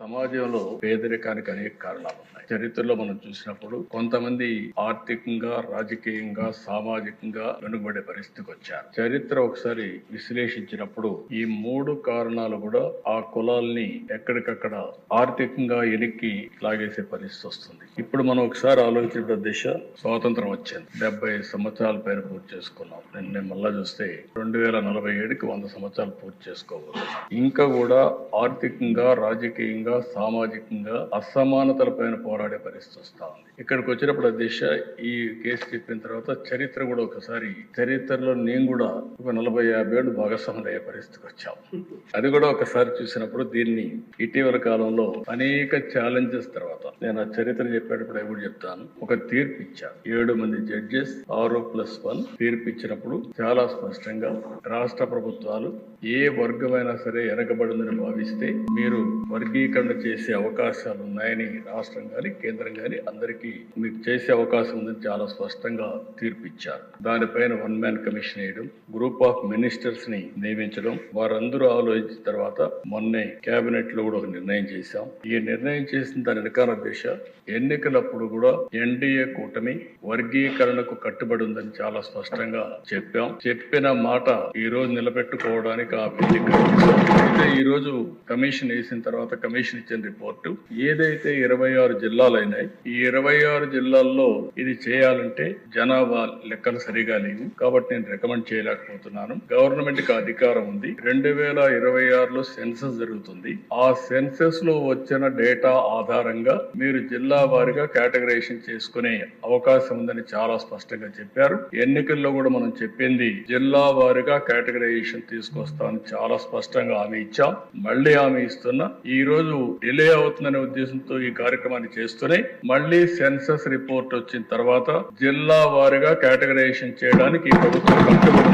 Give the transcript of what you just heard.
సమాజంలో పేదరికానికి అనేక కారణాలు ఉన్నాయి చరిత్రలో మనం చూసినప్పుడు కొంతమంది ఆర్థికంగా రాజకీయంగా సామాజికంగా వెనుకబడే పరిస్థితికి వచ్చారు. చరిత్ర ఒకసారి విశ్లేషించినప్పుడు ఈ మూడు కారణాలు కూడా ఆ కులాల్ని ఎక్కడికక్కడ ఆర్థికంగా ఎనిక్కి లాగేసే పరిస్థితి వస్తుంది. ఇప్పుడు మనం ఒకసారి ఆలోచించిన దిశ స్వాతంత్రం వచ్చింది. డెబ్బై సంవత్సరాల పైన పూర్తి చేసుకున్నాం. నిన్న మళ్ళా చూస్తే రెండు వేల నలభై ఏడుకి వంద సంవత్సరాలు పూర్తి చేసుకోబోతుంది ఇంకా కూడా ఆర్థికంగా రాజకీయంగా సామాజికంగా అసమానతల పైన పోరాడే పరిస్థితి వస్తా ఉంది. ఇక్కడికి వచ్చినప్పుడు దిశ ఈ కేసు చెప్పిన తర్వాత చరిత్ర కూడా ఒకసారి చరిత్రలో నేను కూడా ఒక నలభై యాభై ఏళ్ళు భాగస్వాములు అయ్యే పరిస్థితికి వచ్చాం. అది కూడా ఒకసారి చూసినప్పుడు దీన్ని ఇటీవల కాలంలో అనేక ఛాలెంజెస్ తర్వాత నేను ఆ చరిత్ర చెప్పేటప్పుడు అవి కూడా చెప్తాను. ఒక తీర్పు ఇచ్చారు. ఏడు మంది జడ్జెస్ ఆరు ప్లస్ వన్ తీర్పు ఇచ్చినప్పుడు చాలా స్పష్టంగా రాష్ట్ర ప్రభుత్వాలు ఏ వర్గమైనా సరే వెనకబడిందని భావిస్తే మీరు వర్గీకరణ చేసే అవకాశాలు ఉన్నాయని రాష్ట్రం గాని కేంద్రం గాని అందరికీ మీకు చేసే అవకాశం ఉందని చాలా స్పష్టంగా తీర్పు ఇచ్చారు. దానిపైన వన్ మ్యాన్ కమిషన్ వేయడం గ్రూప్ ఆఫ్ మినిస్టర్స్ని నియమించడం వారందరూ ఆలోచించిన తర్వాత మొన్నే కేబినెట్లో కూడా ఒక నిర్ణయం చేశాం. ఈ నిర్ణయం చేసిన దాని వెనకాల ఆంధ్రప్రదేశ్ ఎన్నికలప్పుడు కూడా ఎన్డీఏ కూటమి వర్గీకరణకు కట్టుబడి ఉందని చాలా స్పష్టంగా చెప్పాం. చెప్పిన మాట ఈ రోజు నిలబెట్టుకోవడానికి ఆ వేదిక అయితే ఈ రోజు కమిషన్ వేసిన తర్వాత కమిషన్ ఇచ్చిన రిపోర్టు ఏదైతే ఇరవై ఆరు జిల్లాలైనాయి ఈ ఇరవై ఆరు జిల్లాల్లో ఇది చేయాలంటే జనాభా లెక్కలు సరిగా లేవు. కాబట్టి నేను రికమెండ్ చేయలేకపోతున్నాను. గవర్నమెంట్కి అధికారం ఉంది. రెండు వేల ఇరవై ఆరులో సెన్సస్ జరుగుతుంది. ఆ సెన్సస్లో వచ్చిన డేటా ఆధారంగా మీరు జిల్లా వారిగా కేటగరైజేషన్ చేసుకునే అవకాశం ఉందని చాలా స్పష్టంగా చెప్పారు. ఎన్నికల్లో కూడా మనం చెప్పింది జిల్లా వారిగా కేటగరైజేషన్ తీసుకొస్తామని చాలా స్పష్టంగా హామీ ఇచ్చాం. మళ్ళీ హామీ ఇస్తున్నా ఈ రోజు డిలే అవుతుందనే ఉద్దేశంతో ఈ కార్యక్రమాన్ని చేస్తూనే మళ్ళీ సెన్సస్ రిపోర్ట్ వచ్చిన తర్వాత జిల్లా వారిగా కేటగరైజేషన్ చేయడానికి ఈ ప్రభుత్వం కట్టుబడి